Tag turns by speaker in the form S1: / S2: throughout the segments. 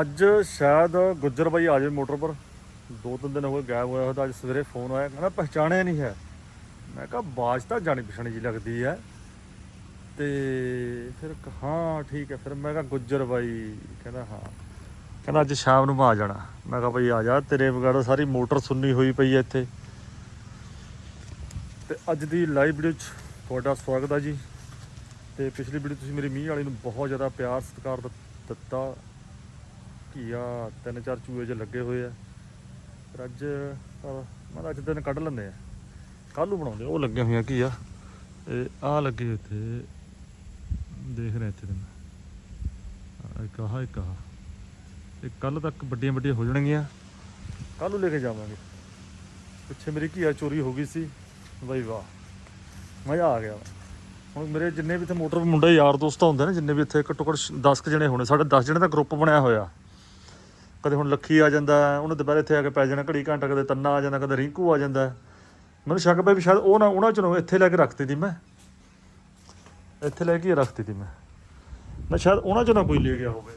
S1: ਅੱਜ ਸ਼ਾਇਦ ਗੁੱਜਰ ਬਾਈ ਆ ਜਾਵੇ ਮੋਟਰ ਪਰ। ਦੋ ਤਿੰਨ ਦਿਨ ਹੋ ਗਏ ਗਾਇਬ ਹੋਇਆ ਉਹਦਾ ਅੱਜ ਸਵੇਰੇ ਫੋਨ ਆਇਆ, ਕਹਿੰਦਾ ਪਹਿਚਾਣਿਆ ਨਹੀਂ ਹੈ। ਮੈਂ ਕਿਹਾ ਬਾਜ ਤਾਂ ਜਾਣੀ ਪਛਾਣੀ ਜੀ ਲੱਗਦੀ ਹੈ। ਤੇ ਫਿਰ ਹਾਂ, ਠੀਕ ਹੈ, ਫਿਰ ਮੈਂ ਕਿਹਾ ਗੁੱਜਰ ਬਾਈ, ਕਹਿੰਦਾ ਹਾਂ। ਕਹਿੰਦਾ ਅੱਜ ਸ਼ਾਮ ਨੂੰ ਮੈਂ ਆ ਜਾਣਾ। ਮੈਂ ਕਿਹਾ ਭਾਈ ਆ ਜਾ, ਤੇਰੇ ਵਗਾੜਾ ਸਾਰੀ ਮੋਟਰ ਸੁੰਨੀ ਹੋਈ ਪਈ ਹੈ ਇੱਥੇ। ਤੇ ਅੱਜ ਦੀ ਲਾਈਵ ਵੀਡੀਓ 'ਚ ਤੁਹਾਡਾ ਸਵਾਗਤ ਹੈ ਜੀ। ਤੇ ਪਿਛਲੀ ਵੀਡੀਓ ਤੁਸੀਂ ਮੇਰੀ ਮੀਂਹ ਵਾਲੀ ਨੂੰ ਬਹੁਤ ਜ਼ਿਆਦਾ ਪਿਆਰ, ਸਤਿਕਾਰ ਦਿੱਤਾ। ਘੀਆ ਤਿੰਨ ਚਾਰ ਚੂਹੇ ਜਿਹੇ ਲੱਗੇ ਹੋਏ ਆ। ਪਰ ਅੱਜ ਮੈਂ ਅੱਜ ਦਿਨ ਕੱਢ ਲੈਂਦੇ ਆ। ਕੱਲ ਨੂੰ ਬਣਾਉਂਦੇ ਉਹ ਲੱਗੇ ਹੋਏ ਆ? ਘੀਆ ਇਹ ਆ ਲੱਗੇ ਇੱਥੇ। ਦੇਖ ਰਹੇ ਇੱਥੇ ਦਿਨ। ਇੱਕ ਆਹ ਇੱਕ ਆਹ। ਇਹ ਕੱਲ ਤੱਕ ਵੱਡੀਆਂ ਵੱਡੀਆਂ ਹੋ ਜਾਣਗੀਆਂ। ਕੱਲ ਨੂੰ ਲੈ ਕੇ ਜਾਵਾਂਗੇ। ਪਿੱਛੇ ਮੇਰੀ ਘੀਆ ਚੋਰੀ ਹੋ ਗਈ ਸੀ। ਬਈ ਵਾਹ, ਮਜ਼ਾ ਆ ਗਿਆ। ਹੁਣ ਮੇਰੇ ਜਿੰਨੇ ਵੀ ਇੱਥੇ ਮੋਟਰ ਮੁੰਡੇ ਯਾਰ ਦੋਸਤ ਹੁੰਦੇ ਨੇ, ਜਿੰਨੇ ਵੀ ਇੱਥੇ ਘੱਟੋ ਘੱਟ 10 ਜਣੇ ਹੋਣੇ, ਸਾਡੇ 10 ਜਣੇ ਦਾ ਗਰੁੱਪ ਬਣਿਆ ਹੋਇਆ। ਕਦੇ ਹੁਣ ਲੱਖੀ ਆ ਜਾਂਦਾ ਹੈ, ਉਹਨੇ ਦੁਪਹਿਰ ਇੱਥੇ ਆ ਕੇ ਪੈ ਜਾਣਾ ਘੜੀ ਘੰਟਾ ਕਦੇ ਤੰਨਾ ਆ ਜਾਂਦਾ ਕਦੇ ਰਿੰਕੂ ਆ ਜਾਂਦਾ। ਮੈਨੂੰ ਸ਼ੱਕ ਪਿਆ ਵੀ ਸ਼ਾਇਦ ਉਹ ਨਾ ਉਹਨਾਂ ਚੋਂ ਇੱਥੇ ਲੈ ਕੇ ਰੱਖਤੀ ਦੀ ਮੈਂ। ਇੱਥੇ ਲੈ ਕੇ ਹੀ ਰੱਖਤੀ ਦੀ ਮੈਂ। ਮੈਂ ਸ਼ਾਇਦ ਉਹਨਾਂ ਚੋਂ ਨਾ ਕੋਈ ਲੈ ਗਿਆ ਹੋਵੇ।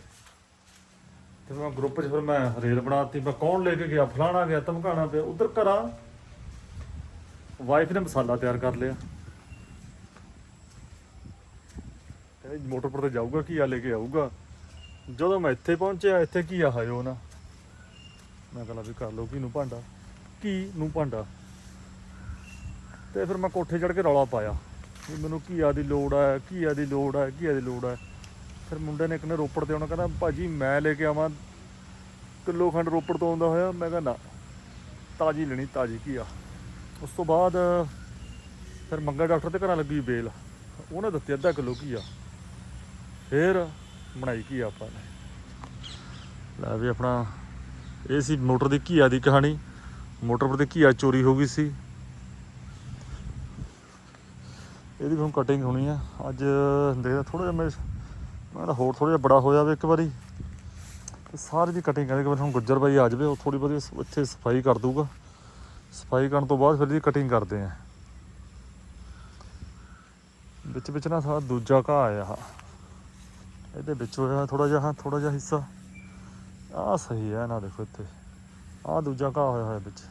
S1: ਤੇ ਮੈਂ ਗਰੁੱਪ 'ਚ ਫਿਰ ਮੈਂ ਰੇਲ ਬਣਾਤੀ ਮੈਂ ਕੌਣ ਲੈ ਕੇ ਗਿਆ ਫਲਾਣਾ ਗਿਆ ਧਮਕਾਣਾ ਪਿਆ ਉਧਰ ਘਰਾਂ ਵਾਈਫ ਨੇ ਮਸਾਲਾ ਤਿਆਰ ਕਰ ਲਿਆ। ਕਹਿੰਦੇ ਮੋਟਰ ਪਰ ਤੇ ਜਾਊਗਾ ਘੀਆ ਲੈ ਕੇ ਆਊਗਾ। ਜਦੋਂ ਮੈਂ ਇੱਥੇ ਪਹੁੰਚਿਆ, ਇੱਥੇ ਘੀਆ ਹਾਇਓ ਨਾ? ਮੈਂ ਕਹਿੰਦਾ ਵੀ ਕਰ ਲਓ ਕੀ ਨੂੰ ਭਾਂਡਾ? ਕੀ ਨੂੰ ਭਾਂਡਾ? ਤੇ ਫਿਰ ਮੈਂ ਕੋਠੇ ਚੜ ਕੇ ਰੌਲਾ ਪਾਇਆ। ਵੀ ਮੈਨੂੰ ਘੀਆ ਦੀ ਲੋੜ ਹੈ ਘੀਆ ਦੀ ਲੋੜ ਹੈ ਘੀਆ ਦੀ ਲੋੜ ਹੈ ਫਿਰ ਮੁੰਡੇ ਨੇ ਇੱਕ ਨੇ ਰੋਪੜ ਤੇ ਆਉਣਾ, ਕਹਿੰਦਾ, ਭਾਜੀ, ਮੈਂ ਲੈ ਕੇ ਆਵਾਂ। ਕਿਲੋ ਖੰਡ ਰੋਪੜ ਤੋਂ ਆਉਂਦਾ ਹੋਇਆ? ਮੈਂ ਕਹਿੰਦਾ ਤਾਜੀ ਲੈਣੀ, ਤਾਜੀ ਘੀਆ ਉਸ ਤੋਂ ਬਾਅਦ ਫਿਰ ਮੰਗਾ ਡਾਕਟਰ ਦੇ ਘਰਾਂ ਲੱਗੀ ਬੇਲ। ਉਹਨੇ ਦਿੱਤੀ, ਅੱਧਾ ਕਿਲੋ ਘੀਆ ਫਿਰ ਬਣਾਈ ਘੀਆ ਆਪਾਂ ਨੇ। ਲੈ ਵੀ ਆਪਣਾ, ਇਹ ਸੀ ਮੋਟਰ ਦੀ ਘੀਆ ਦੀ ਕਹਾਣੀ। ਮੋਟਰ ਪਰ ਤੇ ਘੀਆ ਚੋਰੀ ਹੋ ਗਈ ਸੀ। ਇਹਦੀ ਹੁਣ ਕਟਿੰਗ ਹੋਣੀ ਆ। ਅੱਜ ਦੇਖਦਾ ਥੋੜਾ ਜਿਹਾ ਮੈਂ ਮੈਂ ਹੋਰ ਥੋੜਾ ਜਿਹਾ ਬੜਾ ਹੋਇਆ ਵੇ ਇੱਕ ਵਾਰੀ। ਤੇ ਸਾਰੀ ਦੀ ਕਟਿੰਗ ਕਰਦੇ ਕਿ ਹੁਣ ਗੁੱਜਰ ਬਾਈ ਆ ਜਾਵੇ, ਉਹ ਥੋੜੀ ਬਹੁਤੀ ਇੱਥੇ ਸਫ਼ਾਈ ਕਰ ਦੂਗਾ ਸਫ਼ਾਈ ਕਰਨ ਤੋਂ ਬਾਅਦ ਫਿਰ ਇਹਦੀ ਕਟਿੰਗ ਕਰਦੇ ਆ। ਵਿੱਚ ਵਿੱਚ ਨਾ ਸਾਰਾ ਦੂਜਾ ਘਾਹ ਆਇਆ ਇਹਦੇ ਵਿੱਚ ਹੋਇਆ ਥੋੜਾ ਜਿਹਾ ਥੋੜਾ ਜਿਹਾ ਹਿੱਸਾ। ਆਹ ਸਹੀ ਹੈ ਨਾ ਦੇਖੋ ਇੱਥੇ। ਆਹ ਦੂਜਾ ਘਾਹ ਹੋਇਆ ਹੋਇਆ ਵਿੱਚ।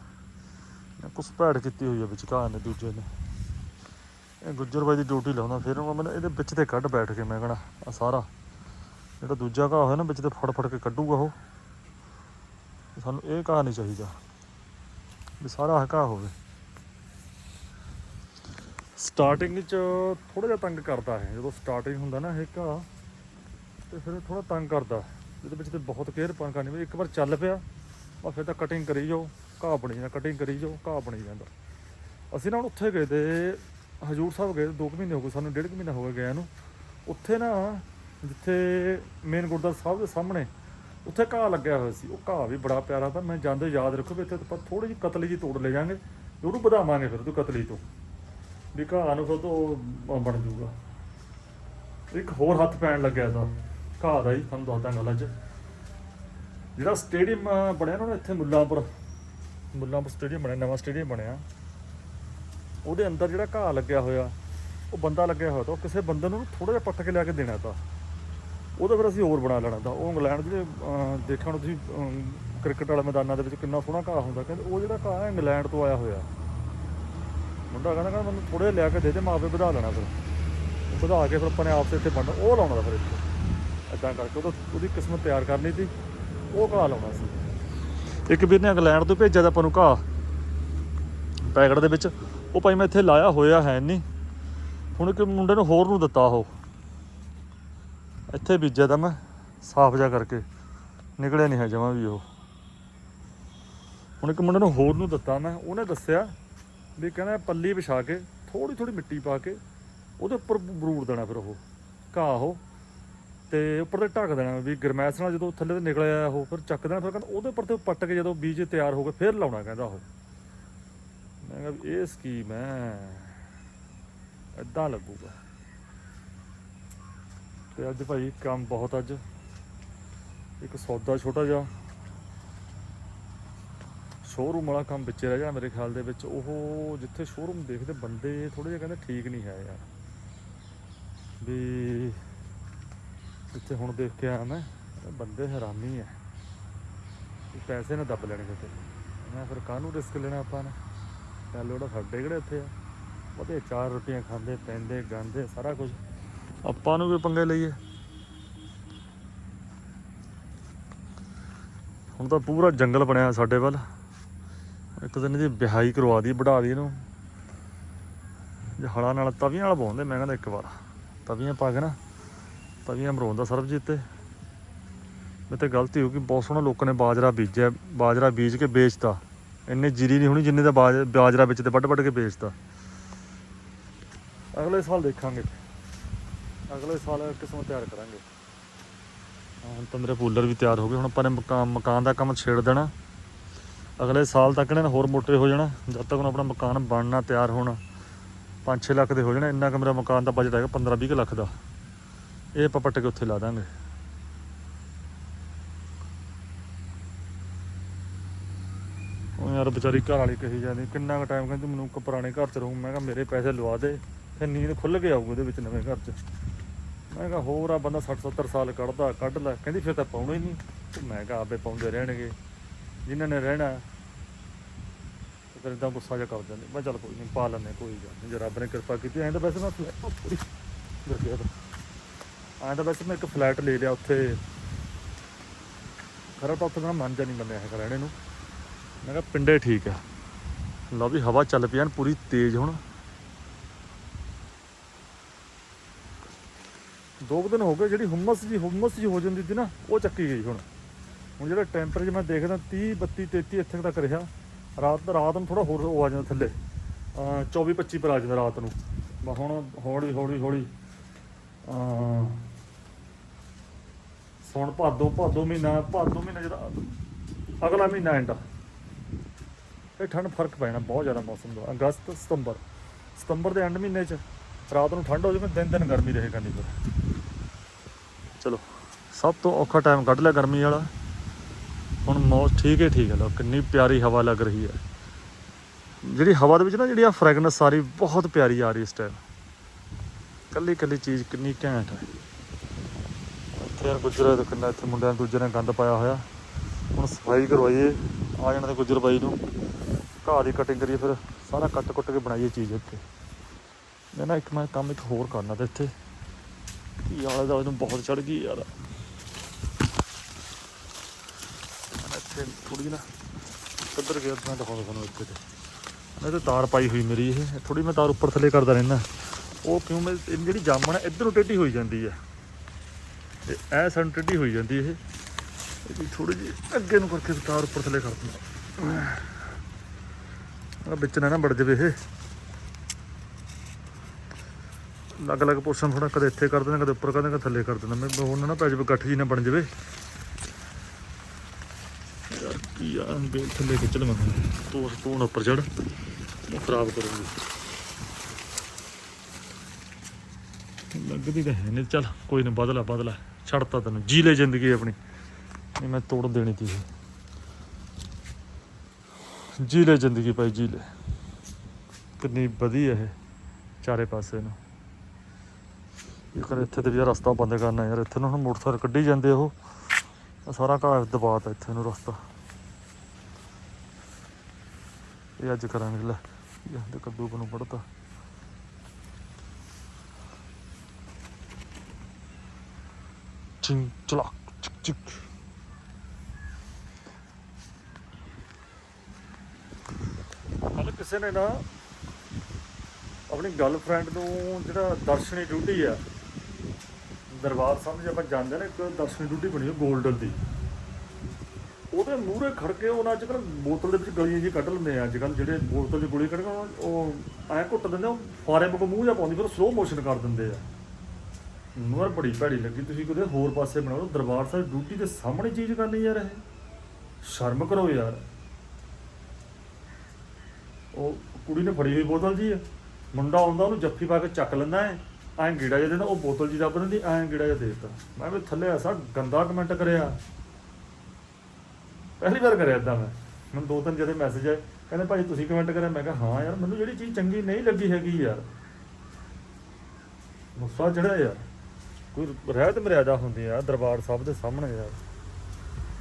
S1: ਕੁਛ ਭੈੜ ਕੀਤੀ ਹੋਈ ਹੈ ਵਿੱਚ ਘਾਹ ਨੇ ਦੂਜੇ ਨੇ। ਇਹ ਗੁੱਜਰ ਬਾਈ ਦੀ ਡਿਊਟੀ ਲਾਉਂਦਾ, ਫਿਰ ਉਹ ਮੈਨੂੰ ਇਹਦੇ ਵਿੱਚ ਤੇ ਕੱਢ ਬੈਠ ਕੇ ਮੈਂ ਕਹਣਾ ਆ ਸਾਰਾ। ਜਿਹੜਾ ਦੂਜਾ ਘਾਹ ਹੋਇਆ ਨਾ, ਵਿੱਚ ਤੇ ਫੜ ਫੜ ਕੇ ਕੱਢੂਗਾ ਉਹ। ਸਾਨੂੰ ਇਹ ਘਾਹ ਨਹੀਂ ਚਾਹੀਦਾ। ਵੀ ਸਾਰਾ ਆਹ ਘਾਹ ਹੋਵੇ। ਸਟਾਰਟਿੰਗ ਚ ਥੋੜਾ ਜਿਹਾ ਤੰਗ ਕਰਦਾ ਹੈ ਜਦੋਂ ਸਟਾਰਟਿੰਗ ਹੁੰਦਾ ਨਾ ਇਹ ਘਾਹ ਤੇ ਫਿਰ ਥੋੜਾ ਤੰਗ ਕਰਦਾ। ਇਹਦੇ ਵਿੱਚ ਤੇ ਬਹੁਤ ਕੇਅਰ ਪਾ ਕਰਨੀ ਵੀ ਇੱਕ ਵਾਰ ਚੱਲ ਪਿਆ ਆ ਫਿਰ ਤਾਂ ਕਟਿੰਗ ਕਰੀ ਜਾਓ, ਘਾਹ ਬਣੀ ਜਾਂਦਾ ਕਟਿੰਗ ਕਰੀ ਜਾਓ, ਘਾਹ ਬਣੀ ਜਾਂਦਾ। ਅਸੀਂ ਨਾ ਹੁਣ ਉੱਥੇ ਗਏ ਤੇ ਹਜੂਰ ਸਾਹਿਬ ਗਏ 2 ਮਹੀਨੇ ਹੋ ਗਏ, ਸਾਨੂੰ ਡੇਢ ਕੁ ਮਹੀਨਾ ਹੋ ਗਿਆ ਗਿਆ ਨੂੰ। ਉੱਥੇ ਨਾ ਜਿੱਥੇ ਮੇਨ ਗੁਰਦੁਆਰਾ ਸਾਹਿਬ ਦੇ ਸਾਹਮਣੇ, ਉੱਥੇ ਘਾਹ ਲੱਗਿਆ ਹੋਇਆ ਸੀ। ਉਹ ਘਾਹ ਵੀ ਬੜਾ ਪਿਆਰਾ ਤਾਂ ਮੈਂ ਜਾਂਦੇ ਯਾਦ ਰੱਖੋ ਵੀ ਇੱਥੇ ਆਪਾਂ ਥੋੜੀ ਜਿਹੀ ਕਤਲੀ ਜੀ ਤੋੜ ਲੈ ਜਾਾਂਗੇ ਉਹਨੂੰ ਵਧਾਵਾਂਗੇ ਫਿਰ ਉਹਦੀ ਕਤਲੀ ਤੋਂ। ਵੀ ਘਾਹ ਨੂੰ ਫਿਰ ਤੋਂ ਬਣ ਜਾਊਗਾ। ਇੱਕ ਹੋਰ ਹੱਥ ਪੈਣ ਲੱਗਿਆ ਤਾਂ ਘਾਹ ਦਾ ਜੀ ਤੁਹਾਨੂੰ ਦੱਸਦਾ ਗੱਲ ਅੱਜ। ਜਿਹੜਾ ਸਟੇਡੀਅਮ ਬਣਿਆ ਨਾ ਇੱਥੇ ਮੁੱਲਾਂਪੁਰ। ਮੁੱਲਾਂਪੁਰ ਸਟੇਡੀਅਮ ਬਣਿਆ, ਨਵਾਂ ਸਟੇਡੀਅਮ ਬਣਿਆ। ਉਹਦੇ ਅੰਦਰ ਜਿਹੜਾ ਘਾਹ ਲੱਗਿਆ ਹੋਇਆ, ਉਹ ਬੰਦਾ ਲੱਗਿਆ ਹੋਇਆ ਤਾਂ ਉਹ ਕਿਸੇ ਬੰਦੇ ਨੂੰ ਥੋੜਾ ਜਿਹਾ ਪੱਟ ਕੇ ਲਿਆ ਕੇ ਦੇਣਾ ਤਾਂ। ਉਹਦਾ ਫਿਰ ਅਸੀਂ ਹੋਰ ਬਣਾ ਲੈਣਾ ਤਾਂ। ਉਹ ਇੰਗਲੈਂਡ ਜਿਹੜੇ ਦੇਖਿਆ ਹੁਣ ਤੁਸੀਂ ਕ੍ਰਿਕਟ ਵਾਲੇ ਮੈਦਾਨਾਂ ਦੇ ਵਿੱਚ ਕਿੰਨਾ ਸੋਹਣਾ ਘਾਹ ਹੁੰਦਾ। ਕਹਿੰਦੇ ਉਹ ਜਿਹੜਾ ਘਾਹ ਇੰਗਲੈਂਡ ਤੋਂ ਆਇਆ ਹੋਇਆ। ਮੁੰਡਾ ਕਹਿੰਦਾ ਕਹਿੰਦਾ ਮੈਨੂੰ ਥੋੜੇ ਲਿਆ ਕੇ ਦੇ ਦੇ ਮਾਪੇ ਵਧਾ ਲੈਣਾ ਫਿਰ। ਵਧਾ ਕੇ ਫਿਰ ਆਪਾਂ ਨੇ ਆਪਸੇ ਇੱਥੇ ਬਣਨਾ ਉਹ ਲਾਉਣਾ ਦਾ ਫਿਰ ਇੱਥੇ। ਇਦਾਂ ਕਰਕੇ ਉਹਦਾ ਉਹਦੀ ਕਿਸਮਤ ਤਿਆਰ ਕਰਨੀ ਸੀ, ਉਹ ਘਾਹ ਲਾਉਣਾ ਸੀ। ਇੱਕ ਵੀਰ ਨੇ ਇੰਗਲੈਂਡ ਤੋਂ ਭੇਜਿਆ ਤਾਂ ਆਪਾਂ ਨੂੰ ਘਾਹ, ਪੈਕਟ ਦੇ ਵਿੱਚ। ਉਹ ਭਾਈ ਮੈਂ ਇੱਥੇ ਲਾਇਆ ਹੋਇਆ ਹੈ ਨਹੀਂ। ਹੁਣ ਇੱਕ ਮੁੰਡੇ ਨੂੰ ਹੋਰ ਨੂੰ ਦਿੱਤਾ ਉਹ। ਇੱਥੇ ਬੀਜਿਆ ਤਾਂ ਮੈਂ, ਸਾਫ਼ ਜਾ ਕਰਕੇ। ਨਿਕਲਿਆ ਨਹੀਂ ਹੈ ਜਮਾ ਵੀ ਉਹ। ਹੁਣ ਇੱਕ ਮੁੰਡੇ ਨੂੰ ਹੋਰ ਨੂੰ ਦਿੱਤਾ ਮੈਂ, ਉਹਨੇ ਦੱਸਿਆ ਵੀ ਕਹਿੰਦਾ ਪੱਲੀ ਵਿਛਾ ਕੇ ਥੋੜੀ ਥੋੜੀ ਮਿੱਟੀ ਪਾ ਕੇ, ਉਹਦੇ ਉੱਪਰ ਬਰੂੜ ਦੇਣਾ ਫਿਰ ਉਹ। ਘਾਹ ਉਹ। ਤੇ ਉੱਪਰ ਤੇ ਢੱਕ ਦੇਣਾ ਵੀ ਗਰਮੈਸ਼ ਨਾਲ ਜਦੋਂ ਥੱਲੇ ਤੇ ਨਿਕਲਿਆ ਉਹ ਫਿਰ ਚੱਕ ਦੇਣਾ, ਫਿਰ ਕਹਿੰਦਾ ਉਹਦੇ ਉੱਪਰ ਤੇ ਪੱਟ ਕੇ ਜਦੋਂ ਬੀਜ ਤਿਆਰ ਹੋ ਗਏ, ਫਿਰ ਲਾਉਣਾ ਕਹਿੰਦਾ ਉਹ। ਮੈਂ ਕਿਹਾ ਵੀ ਇਹ ਸਕੀਮ ਹੈ। ਏਦਾਂ ਲੱਗੂਗਾ। ਤੇ ਅੱਜ ਭਾਈ ਕੰਮ ਬਹੁਤ ਅੱਜ। ਇੱਕ ਸੌਦਾ ਛੋਟਾ ਜਿਹਾ। ਸ਼ੋਰੂਮ ਵਾਲਾ ਕੰਮ ਵਿੱਚ ਰਹਿ ਗਿਆ ਮੇਰੇ ਖਿਆਲ ਦੇ ਵਿੱਚ। ਉਹ ਜਿੱਥੇ ਸ਼ੋਰੂਮ ਦੇਖਦੇ ਬੰਦੇ ਥੋੜੇ ਜਿਹਾ ਕਹਿੰਦੇ ਠੀਕ ਨਹੀਂ ਹੈ ਯਾਰ। ਵੀ ਇੱਥੇ ਹੁਣ ਦੇਖ ਕੇ ਆਇਆ ਮੈਂ ਬੰਦੇ ਹਰਾਮੀ ਐ ਪੈਸੇ ਨਾ ਦੱਬ ਲੈਣੇ ਕਿਤੇ। ਮੈਂ ਫਿਰ ਕਾਹਨੂੰ ਰਿਸਕ ਲੈਣਾ ਆਪਾਂ ਨੇ? ਚੱਲ ਉਹਦਾ ਸਾਡੇ ਕਿਹੜੇ ਇੱਥੇ ਆ। ਉਹਦੇ ਚਾਰ ਰੋਟੀਆਂ ਖਾਂਦੇ, ਪੈਂਦੇ, ਗਾਂਦੇ, ਸਾਰਾ ਕੁਝ। ਆਪਾਂ ਨੂੰ ਵੀ ਪੰਗੇ ਲਈਏ। ਹੁਣ ਤਾਂ ਪੂਰਾ ਜੰਗਲ ਬਣਿਆ ਸਾਡੇ ਵੱਲ। ਇੱਕ ਦਿਨ ਦੀ ਵਿਹਾਈ ਕਰਵਾ ਦੀ, ਵਢਾ ਦੀ ਇਹਨੂੰ। ਜੇ ਹਲਾ ਨਾਲ ਤਵੀਆਂ ਨਾਲ ਪਾਉਂਦੇ ਮੈਂ ਕਹਿੰਦਾ ਇੱਕ ਵਾਰ। ਤਵੀਆਂ ਪਾ ਕੇ ਨਾ ਤਵੀਆਂ ਮਰੋਂਦਾ ਸਰਬਜੀਤ ਤੇ। ਮੈਂ ਤੇ ਗਲਤੀ ਹੋ ਗਈ ਬਹੁਤ ਸੋਹਣਾ ਲੋਕਾਂ ਨੇ ਬਾਜਰਾ ਬੀਜਿਆ ਬਾਜਰਾ ਬੀਜ ਕੇ ਵੇਚਤਾ। ਇੰਨੇ ਜੀਰੀ ਨਹੀਂ ਹੋਣੀ ਜਿੰਨੇ ਦਾ ਬਾਜ ਬਾਜਰਾ ਵਿੱਚ ਤੇ ਵੱਢ ਵੱਢ ਕੇ ਵੇਚਤਾ। ਅਗਲੇ ਸਾਲ ਦੇਖਾਂਗੇ। ਅਗਲੇ ਸਾਲ ਕਿਸਮ ਤਿਆਰ ਕਰਾਂਗੇ। ਹਾਂ, ਹੁਣ ਤਾਂ ਮੇਰੇ ਕੂਲਰ ਵੀ ਤਿਆਰ ਹੋ ਗਏ ਹੁਣ ਆਪਾਂ ਨੇ ਮਕਾਨ ਮਕਾਨ ਦਾ ਕੰਮ ਛੇੜ ਦੇਣਾ। ਅਗਲੇ ਸਾਲ ਤੱਕ ਇਹਨਾਂ ਨੇ ਹੋਰ ਮੋਟੇ ਹੋ ਜਾਣਾ ਜਦ ਤੱਕ ਹੁਣ ਆਪਣਾ ਮਕਾਨ ਬਣਨਾ ਤਿਆਰ ਹੋਣਾ। 5-6 ਲੱਖ ਦੇ ਹੋ ਜਾਣਾ ਇੰਨਾ ਕੁ ਮੇਰਾ ਮਕਾਨ ਦਾ ਬਜਟ ਹੈਗਾ 15-20 ਲੱਖ ਦਾ। ਇਹ ਆਪਾਂ ਪੱਟ ਕੇ ਉੱਥੇ ਲਾ ਦਾਂਗੇ। ਉਹ ਯਾਰ ਵਿਚਾਰੀ ਘਰ ਵਾਲੀ ਕਹੀ ਜਾਂਦੀ, ਕਿੰਨਾ ਕੁ ਟਾਈਮ ਕਹਿੰਦੀ ਮੈਨੂੰ ਪੁਰਾਣੇ ਘਰ 'ਚ ਰਹੂੰ। ਮੈਂ ਕਿਹਾ, ਮੇਰੇ ਪੈਸੇ ਲਵਾ ਦੇ, ਫਿਰ ਨੀਂਦ ਖੁੱਲ ਕੇ ਆਊ ਉਹਦੇ ਵਿੱਚ ਨਵੇਂ ਘਰ 'ਚ। ਮੈਂ ਕਿਹਾ, ਹੋਰ ਆ ਬੰਦਾ 60 70 ਸਾਲ ਕੱਢਦਾ, ਕੱਢ ਲੈ। ਕਹਿੰਦੀ, ਫਿਰ ਤਾਂ ਪਾਉਣਾ ਹੀ ਨਹੀਂ ਮੈਂ ਕਿਹਾ, ਆਪੇ ਪਾਉਂਦੇ ਰਹਿਣਗੇ। ਜਿਨ੍ਹਾਂ ਨੇ ਰਹਿਣਾ ਤੇ ਫਿਰ ਇਦਾਂ ਗੁੱਸਾ ਜਿਹਾ ਕਰ ਜਾਂਦੇ ਮੈਂ ਕਿਹਾ, ਚੱਲ ਕੋਈ ਨਹੀਂ ਪਾ ਲੈਂਦੇ ਕੋਈ ਗੱਲ ਨਹੀਂ ਜੇ ਰੱਬ ਨੇ ਕਿਰਪਾ ਕੀਤੀ, ਐਂ ਤਾਂ ਵੈਸੇ ਮੈਂ ਫਲੈਟ ਪੂਰੀ ਗਿਰ ਗਿਆ ਤਾਂ ਐਂ ਤਾਂ ਵੈਸੇ ਮੈਂ ਇੱਕ ਫਲੈਟ ਲੈ ਲਿਆ ਉੱਥੇ। ਖਰਾ ਤਾਂ ਉੱਥੇ ਮੇਰਾ ਮਨ ਜਾ ਨਹੀਂ ਮੰਨਿਆ ਹੈਗਾ ਰਹਿਣੇ ਨੂੰ। ਮੈਂ ਕਿਹਾ ਪਿੰਡੇ ਠੀਕ ਆ। ਲਓ ਵੀ ਹਵਾ ਚੱਲ ਪਈ ਐਨ ਪੂਰੀ ਤੇਜ਼ ਹੁਣ। ਦੋ ਕੁ ਦਿਨ ਹੋ ਗਏ, ਜਿਹੜੀ ਹੁਮਸ ਜੀ ਹੁਮਸ ਜੀ ਹੋ ਜਾਂਦੀ ਸੀ ਨਾ, ਉਹ ਚੱਕੀ ਗਈ ਹੁਣ। ਹੁਣ ਜਿਹੜਾ ਟੈਂਪਰੇਚਰ ਮੈਂ ਦੇਖਦਾ 30 32 33 ਇੱਥੇ ਤੱਕ ਰਿਹਾ। ਰਾਤ ਰਾਤ ਨੂੰ ਥੋੜਾ ਹੋਰ ਉਹ ਆ ਜਾਂਦਾ ਥੱਲੇ। ਅਹ 24 25 ਪਰ ਆ ਜਾਂਦਾ ਰਾਤ ਨੂੰ। ਹੁਣ ਹੌਲੀ ਹੌਲੀ ਹੌਲੀ, ਅਹ ਹੁਣ ਭਾਦੋ ਭਾਦੋ ਮਹੀਨਾ ਭਾਦੋ ਮਹੀਨਾ ਜਿਹੜਾ ਅਗਲਾ ਮਹੀਨਾ ਐਂਡ ਇਹ ਠੰਡ ਫ਼ਰਕ ਪੈਣਾ, ਬਹੁਤ ਜ਼ਿਆਦਾ ਮੌਸਮ ਦਾ। ਅਗਸਤ, ਸਤੰਬਰ। ਸਤੰਬਰ ਦੇ ਐਂਡ ਮਹੀਨੇ 'ਚ ਰਾਤ ਨੂੰ ਠੰਡ ਹੋ ਜਾਵੇ, ਦਿਨ ਦਿਨ ਗਰਮੀ ਰਹੇ ਕਰਨੀ ਫਿਰ। ਚਲੋ, ਸਭ ਤੋਂ ਔਖਾ ਟਾਈਮ ਕੱਢ ਲਿਆ ਗਰਮੀ ਵਾਲਾ। ਹੁਣ ਮੌਸਮ ਠੀਕ ਹੈ ਠੀਕ ਹੈ। ਲੋ ਕਿੰਨੀ ਪਿਆਰੀ ਹਵਾ ਲੱਗ ਰਹੀ ਹੈ। ਜਿਹੜੀ ਹਵਾ ਦੇ ਵਿੱਚ ਨਾ, ਜਿਹੜੀ ਆ ਫ੍ਰੈਗਨੈਂਸ ਸਾਰੀ ਬਹੁਤ ਪਿਆਰੀ ਆ ਰਹੀ ਇਸ ਟਾਈਮ ਕੱਲੀ ਕੱਲੀ ਚੀਜ਼ ਕਿੰਨੀ ਘੈਂਟ ਹੈ। ਯਾਰ ਗੁੱਜਰ ਤੇ ਕਿੰਨਾ ਇੱਥੇ ਮੁੰਡਿਆਂ ਨੇ ਗੁੱਜਰ ਨੇ ਗੰਦ ਪਾਇਆ ਹੋਇਆ। ਹੁਣ ਸਫ਼ਾਈ ਕਰਵਾਈਏ, ਆ ਜਾਣਾ ਤੇ ਗੁੱਜਰ ਬਾਈ ਨੂੰ। ਘਾਹ ਦੀ ਕਟਿੰਗ ਕਰੀਏ ਫਿਰ, ਸਾਰਾ ਕੱਟ ਕੁੱਟ ਕੇ ਬਣਾਈਏ ਚੀਜ਼ ਇੱਥੇ। ਮੈਂ ਨਾ ਇੱਕ ਮੈਂ ਕੰਮ ਇੱਕ ਹੋਰ ਕਰਨਾ ਤੇ ਇੱਥੇ। ਕੀ ਆਲੇ ਦਾ ਇਹਨੂੰ ਬਹੁਤ ਚੜ ਗਈ ਯਾਰ। ਇੱਥੇ ਥੋੜੀ ਨਾ ਕਿੱਧਰ ਗਿਆ, ਮੈਂ ਦਿਖਾਉਂਦਾ ਤੁਹਾਨੂੰ ਇੱਥੇ ਤੇ। ਮੈਂ ਤੇ ਤਾਰ ਪਾਈ ਹੋਈ ਮੇਰੀ ਇਹ। ਥੋੜੀ ਮੈਂ ਤਾਰ ਉੱਪਰ ਥੱਲੇ ਕਰਦਾ ਰਹਿੰਦਾ ਉਹ ਕਿਉਂ, ਮੈਂ ਜਿਹੜੀ ਜਾਮਣ ਹੈ ਇੱਧਰ ਟੇਢੀ ਹੋਈ ਜਾਂਦੀ ਹੈ ਤੇ ਐ ਸਾਨੂੰ ਟੇਢੀ ਹੋਈ ਜਾਂਦੀ ਇਹ। ਇਹਦੀ ਥੋੜੀ ਜਿਹੀ ਅੱਗੇ ਨੂੰ ਕਰਕੇ ਤਾਰ ਉੱਪਰ ਥੱਲੇ ਕਰ ਦਿੰਦਾ। ਆ ਵਿੱਚ ਨਾ ਨਾ ਵੜ ਜਾਵੇ ਇਹ। ਅਲੱਗ ਅਲੱਗ ਪੋਰਸ਼ਨ ਥੋੜਾ ਕਦੇ ਇੱਥੇ ਕਰ ਦਿੰਦਾ, ਕਦੇ ਉੱਪਰ ਕਰ ਦਿੰਦਾ, ਕਦੇ ਥੱਲੇ ਕਰ ਦਿੰਦਾ। ਮੈਂ ਹੁਣ ਨਾ ਪੈ ਜਾਵੇ ਗੱਠ ਜੀ ਨਾ ਬਣ ਜਾਵੇ। ਯਾਰ ਕੀ ਆ ਬੇਲ ਥੱਲੇ ਖਿੱਚ ਲਵਾਂ ਤੂੰ ਤੂੰ ਉੱਪਰ ਚੜ ਉਹ ਖਰਾਬ ਕਰੂੰਗੀ। ਲੱਗਦੀ ਤਾਂ ਹੈ ਨਹੀਂ ਚੱਲ ਕੋਈ ਨਹੀਂ ਬਦਲਾ ਬਦਲਾ। ਛੱਡਤਾ ਤੈਨੂੰ, ਜੀ ਲੈ ਜ਼ਿੰਦਗੀ ਆਪਣੀ। ਨਹੀਂ ਮੈਂ ਤੋੜ ਦੇਣੀ ਤੀ ਇਹ। ਜੀ ਲੈ ਜ਼ਿੰਦਗੀ ਭਾਈ, ਜੀ ਲੈ। ਕਿੰਨੀ ਵਧੀਆ ਇਹ, ਚਾਰੇ ਪਾਸੇ ਨੂੰ। ਇਹ ਕਰ ਇੱਥੇ ਤੇ ਵੀ ਯਾਰ ਰਸਤਾ ਬੰਦ ਕਰਨਾ ਯਾਰ, ਇੱਥੇ ਨੂੰ ਹੁਣ ਮੋਟਰਸਾਈਕਲ ਕੱਢੀ ਜਾਂਦੇ ਉਹ। ਆਹ ਸਾਰਾ ਘਾਹ ਦਬਾਤਾ ਇੱਥੇ ਨੂੰ ਰਸਤਾ। ਇਹ ਅੱਜ ਕਰਾਂਗੇ, ਲੈ। ਇਹ ਤੇ ਕੱਦੂ ਨੂੰ ਪੜਤਾ ਚਿੰਗ ਚਲਾਕ ਚਿਕ ਚਿਕ ਕੱਲ ਕਿਸੇ ਨੇ ਨਾ ਆਪਣੀ ਗਰਲਫ੍ਰੈਂਡ ਨੂੰ ਜਿਹੜਾ ਦਰਸ਼ਨੀ ਡਿਊਟੀ ਆ ਦਰਬਾਰ ਸਾਹਿਬ ਜੇ ਆਪਾਂ ਜਾਂਦੇ ਨੇ ਇੱਕ ਦਰਸ਼ਨੀ ਡਿਊਟੀ ਬਣੀ ਹੋਈ 골ਡਨ ਦੀ। ਉਹਦੇ ਮੂਹਰੇ ਖੜ ਕੇ ਉਹਨਾਂ ਅੱਜ ਕੱਲ੍ਹ ਬੋਤਲ ਦੇ ਵਿੱਚ ਗਲੀਆਂ ਜੀ ਕੱਢ ਲੈਂਦੇ ਆ ਅੱਜ ਕੱਲ੍ਹ ਜਿਹੜੇ ਬੋਤਲ ਦੀ ਗੋਲੀ ਕੱਢ ਕੇ ਉਹ- ਉਹ ਘੁੱਟ ਦਿੰਦੇ ਆ, ਉਹ ਫਾਰੇ ਮੂੰਹ ਜਾਂ ਪਾਉਂਦੀ ਫਿਰ ਸਲੋ ਮੋਸ਼ਨ ਕਰ ਦਿੰਦੇ ਆ। ਮੈਨੂੰ ਯਾਰ ਬੜੀ ਭੈੜੀ ਲੱਗੀ। ਤੁਸੀਂ ਕਿਤੇ ਹੋਰ ਪਾਸੇ ਬਣਾਓ, ਦਰਬਾਰ ਸਾਹਿਬ ਡਿਊਟੀ ਦੇ ਸਾਹਮਣੇ ਚੀਜ਼ ਕਰਨੀ ਯਾਰ ਇਹ। ਸ਼ਰਮ ਕਰੋ ਯਾਰ। ਉਹ ਕੁੜੀ ਨੇ ਫੜੀ ਹੋਈ ਬੋਤਲ ਜੀ। ਆ ਮੁੰਡਾ ਆਉਂਦਾ, ਉਹਨੂੰ ਜੱਫੀ ਪਾ ਕੇ ਚੱਕ ਲੈਂਦਾ ਐ। ਐਂ ਗੀੜਾ ਜਿਹਾ ਦੇਣਾ, ਉਹ ਬੋਤਲ ਜੀ ਰੱਬ ਦਿੰਦੀ, ਐਂ ਗੀੜਾ ਜਿਹਾ ਦੇ ਦਿੱਤਾ। ਮੈਂ ਵੀ ਥੱਲੇ ਐਸਾ ਗੰਦਾ ਕਮੈਂਟ ਕਰਿਆ। ਪਹਿਲੀ ਵਾਰ ਕਰਿਆ ਇਦਾਂ ਮੈਂ। ਮੈਨੂੰ ਦੋ ਤਿੰਨ ਜਿਹੜੇ ਮੈਸੇਜ ਆਏ, ਕਹਿੰਦੇ ਭਾਈ ਤੁਸੀਂ ਕਮੈਂਟ ਕਰਿਆ, ਮੈਂ ਕਿਹਾ ਹਾਂ ਯਾਰ, ਮੈਨੂੰ ਜਿਹੜੀ ਚੀਜ਼ ਚੰਗੀ ਨਹੀਂ ਲੱਗੀ ਹੈਗੀ ਯਾਰ। ਗੁੱਸਾ ਚੜਿਆ ਯਾਰ। ਕੋਈ ਰਹਿਤ ਮਰਿਆਦਾ ਹੁੰਦੀ ਆ ਦਰਬਾਰ ਸਾਹਿਬ ਦੇ ਸਾਹਮਣੇ ਯਾਰ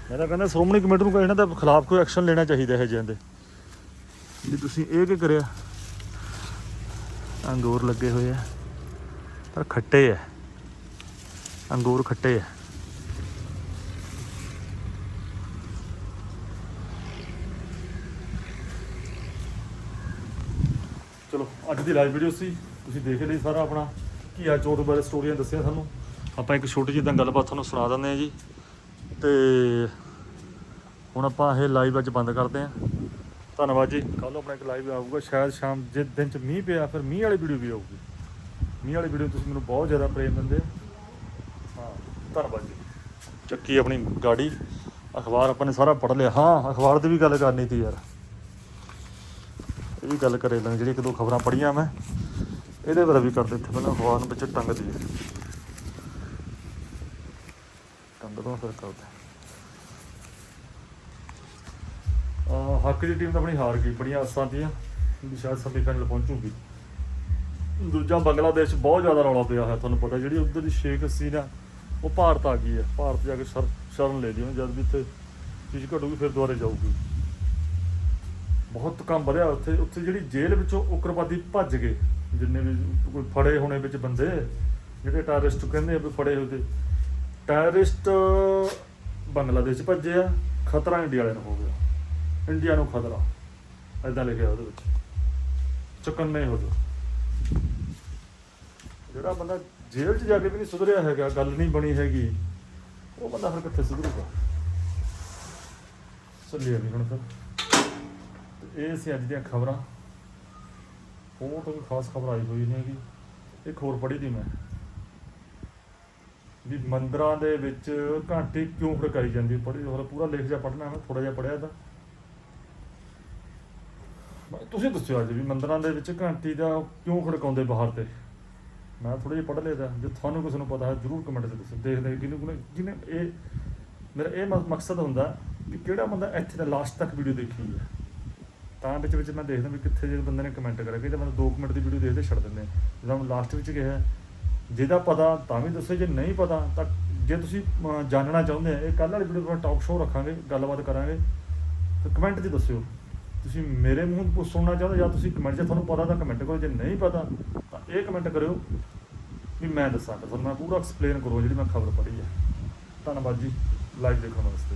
S1: ਮੈਂ ਤਾਂ ਕਹਿੰਦਾ ਸ਼੍ਰੋਮਣੀ ਕਮੇਟੀ ਨੂੰ ਕੋਈ ਇਹਨਾਂ ਦੇ ਖਿਲਾਫ ਕੋਈ ਐਕਸ਼ਨ ਲੈਣਾ ਚਾਹੀਦਾ ਹੈ ਜਿਹਦੇ ਵੀ ਤੁਸੀਂ ਇਹ ਕੀ ਕਰਿਆ? ਅੰਗੂਰ ਲੱਗੇ ਹੋਏ ਆ, ਪਰ ਖੱਟੇ ਆ। ਅੰਗੂਰ ਖੱਟੇ ਆ। ਚਲੋ, ਅੱਜ ਦੀ ਲਾਈਵ ਵੀਡੀਓ ਸੀ। ਤੁਸੀਂ ਦੇਖ ਲਈ ਸਾਰਾ ਆਪਣਾ। ਘੀਆ ਚੋਰ ਬਾਰੇ ਸਟੋਰੀਆਂ ਦੱਸਿਆ ਸਾਨੂੰ। ਆਪਾਂ ਇੱਕ ਛੋਟੀ ਜਿਹੀ ਤਾਂ ਗੱਲਬਾਤ ਤੁਹਾਨੂੰ ਸੁਣਾ ਦਿੰਦੇ ਆ ਜੀ। ਤੇ ਹੁਣ ਆਪਾਂ ਇਹ ਲਾਈਵ ਅੱਜ ਬੰਦ ਕਰਦੇ ਆ ਧੰਨਵਾਦ ਜੀ। ਕੱਲ ਆਪਣਾ ਇੱਕ ਲਾਈਵ ਆਊਗਾ, ਸ਼ਾਇਦ ਸ਼ਾਮ ਜੇ ਦਿਨ ਚ ਮੀਂਹ ਪਿਆ, ਫਿਰ ਮੀਂਹ ਵਾਲੀ ਵੀਡੀਓ ਵੀ ਆਊਗੀ। ਮੀਂਹ ਵਾਲੀ ਵੀਡੀਓ ਤੁਸੀਂ ਮੈਨੂੰ ਬਹੁਤ ਜ਼ਿਆਦਾ ਪ੍ਰੇਮ ਦਿੰਦੇ ਹਾਂ। ਧੰਨਵਾਦ ਜੀ। ਚੱਕੀ ਆਪਣੀ ਗਾੜੀ। ਅਖਬਾਰ ਆਪਾਂ ਨੇ ਸਾਰਾ ਪੜ੍ਹ ਲਿਆ। ਹਾਂ, ਅਖਬਾਰ ਦੀ ਵੀ ਗੱਲ ਕਰਨੀ ਸੀ ਯਾਰ। ਇਹ ਵੀ ਗੱਲ ਕਰੇ ਲਾਂ ਜਿਹੜੀ ਇੱਕ ਦੋ ਖਬਰਾਂ ਪੜ੍ਹੀਆਂ ਮੈਂ। ਇਹਦੇ ਬਾਰੇ ਵੀ ਕਰਦੇ ਇੱਥੇ ਪਹਿਲਾਂ ਅਖਬਾਰ ਨੂੰ ਵਿੱਚ ਟੰਗ ਦੀ ਟੰਗ ਫਿਰ ਕਰਦੇ ਆ ਹਾਕੀ ਦੀ ਟੀਮ ਤਾਂ ਆਪਣੀ ਹਾਰ ਗਈ, ਬੜੀਆਂ ਆਸਾਂ ਤੀਆਂ ਵੀ ਸ਼ਾਇਦ ਸੈਮੀਫਾਈਨਲ ਪਹੁੰਚੂਗੀ। ਦੂਜਾ ਬੰਗਲਾਦੇਸ਼ ਬਹੁਤ ਜ਼ਿਆਦਾ ਰੌਲਾ ਪਿਆ ਹੋਇਆ, ਤੁਹਾਨੂੰ ਪਤਾ, ਜਿਹੜੀ ਉਧਰ ਦੀ ਸ਼ੇਖ ਹਸੀਨਾ, ਉਹ ਭਾਰਤ ਆ ਗਈ ਹੈ। ਭਾਰਤ ਜਾ ਕੇ ਸ਼ਰਨ ਲੈ ਲਈ ਉਹਨੇ, ਜਦ ਵੀ ਇੱਥੇ ਚੀਜ਼ ਘਟੂਗੀ, ਫਿਰ ਦੁਬਾਰੇ ਜਾਊਗੀ। ਬਹੁਤ ਕੰਮ ਵਧਿਆ ਉੱਥੇ ਉੱਥੇ ਜਿਹੜੀ ਜੇਲ੍ਹ ਵਿੱਚੋਂ ਉਗਰਵਾਦੀ ਭੱਜ ਗਏ, ਜਿੰਨੇ ਵੀ ਕੋਈ ਫੜੇ ਹੋਣੇ ਵਿੱਚ ਬੰਦੇ, ਜਿਹੜੇ ਟੈਰਰਿਸਟ ਕਹਿੰਦੇ ਆ ਵੀ ਫੜੇ ਹੋਏ ਤੇ ਟੈਰਰਿਸਟ ਬੰਗਲਾਦੇਸ਼ 'ਚ ਭੱਜੇ ਆ, ਖਤਰਾ ਇੰਡੀਆ ਵਾਲਿਆਂ ਨੂੰ ਹੋ ਗਿਆ। ਇੰਡੀਆ ਨੂੰ ਖਤਰਾ ਐਦਾਂ ਲਿਖਿਆ ਉਹਦੇ ਵਿੱਚ। ਚੁਕੰਨੇ ਹੋ ਜਾਓ ਜਿਹੜਾ ਬੰਦਾ ਜੇਲ੍ਹ 'ਚ ਜਾ ਕੇ ਵੀ ਨਹੀਂ ਸੁਧਰਿਆ ਹੈਗਾ, ਗੱਲ ਨਹੀਂ ਬਣੀ ਹੈਗੀ, ਉਹ ਬੰਦਾ ਫਿਰ ਕਿੱਥੇ ਸੁਧਰੂਗਾ? ਚੱਲੀਏ ਵੀ ਹੁਣ ਫਿਰ। ਇਹ ਸੀ ਅੱਜ ਦੀਆਂ ਖਬਰਾਂ। ਹੋਰ ਤਾਂ ਕੋਈ ਖਾਸ ਖਬਰ ਆਈ ਹੋਈ ਨਹੀਂ ਹੈਗੀ। ਇੱਕ ਹੋਰ ਪੜ੍ਹੀ ਦੀ ਮੈਂ। ਵੀ ਮੰਦਰਾਂ ਦੇ ਵਿੱਚ ਘੰਟੀ ਕਿਉਂ ਖੜਕਾਈ ਜਾਂਦੀ? ਪੜ੍ਹੀ ਹੋਰ ਪੂਰਾ ਲੇਖ ਜਿਹਾ ਪੜ੍ਹਨਾ, ਮੈਂ ਥੋੜਾ ਜਿਹਾ ਪੜ੍ਹਿਆ ਤਾਂ। ਤੁਸੀਂ ਦੱਸਿਓ ਅੱਜ ਵੀ ਮੰਦਰਾਂ ਦੇ ਵਿੱਚ ਘੰਟੀ ਦਾ ਕਿਉਂ ਖੜਕਾਉਂਦੇ ਬਾਹਰ ਤੇ? ਮੈਂ ਥੋੜਾ ਜਿਹਾ ਪੜ੍ਹ ਲਿਆ ਜੇ ਤੁਹਾਨੂੰ ਕਿਸੇ ਨੂੰ ਪਤਾ ਹੈ, ਜਰੂਰ ਕਮੈਂਟ 'ਚ ਦੱਸੋ ਦੇਖਦੇ ਕਿਹਨੂੰ ਕਿਹਨੇ ਇਹ ਮੇਰਾ ਇਹ ਮ- ਮਕਸਦ ਹੁੰਦਾ ਕਿ ਕਿਹੜਾ ਬੰਦਾ ਇੱਥੇ ਦਾ ਲਾਸਟ ਤੱਕ ਵੀਡੀਓ ਦੇਖੀ ਹੈ। ਤਾਂ ਵਿੱਚ ਵਿੱਚ ਮੈਂ ਦੇਖਦਾ ਵੀ ਕਿੱਥੇ ਜਿਹੜੇ ਬੰਦੇ ਨੇ ਕਮੈਂਟ ਕਰਿਆ। ਕਈ ਤਾਂ ਮੈਨੂੰ 2 ਮਿੰਟ ਦੀ ਵੀਡੀਓ ਦੇਖਦੇ ਛੱਡ ਦਿੰਦੇ ਆ। ਜਿੱਦਾਂ ਮੈਂ ਲਾਸਟ ਵਿੱਚ ਗਿਆ ਜਿਹਦਾ ਪਤਾ ਤਾਂ ਵੀ ਦੱਸੋ, ਜੇ ਨਹੀਂ ਪਤਾ ਤਾਂ ਜੇ ਤੁਸੀਂ ਜਾਣਨਾ ਚਾਹੁੰਦੇ ਆ, ਇਹ ਕੱਲ੍ਹ ਵਾਲੀ ਵੀਡੀਓ 'ਤੇ ਟਾਕ ਸ਼ੋਅ ਰੱਖਾਂਗੇ, ਗੱਲਬਾਤ ਕਰਾਂਗੇ, ਤਾਂ ਕਮੈਂਟ 'ਚ ਦੱਸਿਓ। ਤੁਸੀਂ ਮੇਰੇ ਮੂੰਹ ਤੋਂ ਸੁਣਨਾ ਚਾਹੁੰਦੇ ਜਾਂ ਤੁਸੀਂ ਕਮੈਂਟ 'ਚ ਤੁਹਾਨੂੰ ਪਤਾ ਤਾਂ ਕਮੈਂਟ ਕਰੋ, ਜੇ ਨਹੀਂ ਪਤਾ ਤਾਂ ਇਹ ਕਮੈਂਟ ਕਰਿਓ ਵੀ ਮੈਂ ਦੱਸਾਂਗਾ ਤੁਹਾਨੂੰ ਮੈਂ ਪੂਰਾ ਐਕਸਪਲੇਨ ਕਰੂੰ ਜਿਹੜੀ ਮੈਂ ਖਬਰ ਪੜ੍ਹੀ ਹੈ। ਧੰਨਵਾਦ ਜੀ। ਲਾਈਵ ਦੇਖਣ ਵਾਸਤੇ।